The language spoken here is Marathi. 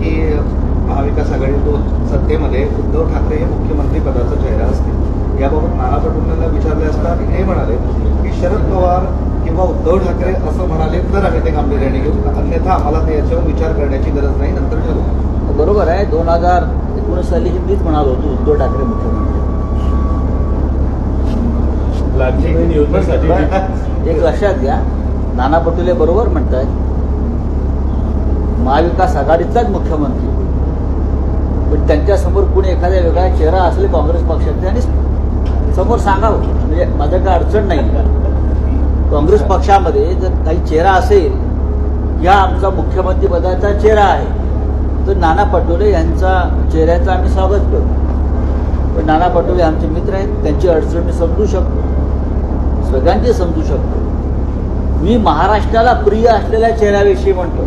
की महाविकास आघाडी दोन सत्तेमध्ये उद्धव ठाकरे हे मुख्यमंत्री पदाचा चेहरा असतील. याबाबत नाना पटोलेंना विचारले असता हे म्हणाले की शरद पवार किंवा उद्धव ठाकरे असं म्हणाले तर आम्ही ते गांभीर्याने घेऊ. अन्यथा आम्हाला ते याच्यावर विचार करण्याची गरज नाही. नंतर ठरवू. बरोबर आहे. दोन हजार एकोणीस साली हे मीच म्हणालो होतो उद्धव ठाकरे मुख्यमंत्री. एक लक्षात घ्या. नाना पटोले बरोबर म्हणतायत. महाविकास आघाडीचाच मुख्यमंत्री. पण त्यांच्यासमोर कुणी एखाद्या वेगळा चेहरा असले काँग्रेस पक्षाचे आणि समोर सांगावं म्हणजे माझं काय अडचण नाही. काँग्रेस पक्षामध्ये जर काही चेहरा असेल या आमचा मुख्यमंत्री पदाचा चेहरा आहे. तर नाना पटोले यांचा चेहऱ्याचं आम्ही स्वागत करू पण नाना पटोले आमचे मित्र आहेत त्यांची अडचण मी समजू शकतो. सगळ्यांची समजू शकतो. मी महाराष्ट्राला प्रिय असलेल्या चेहऱ्याविषयी म्हणतो.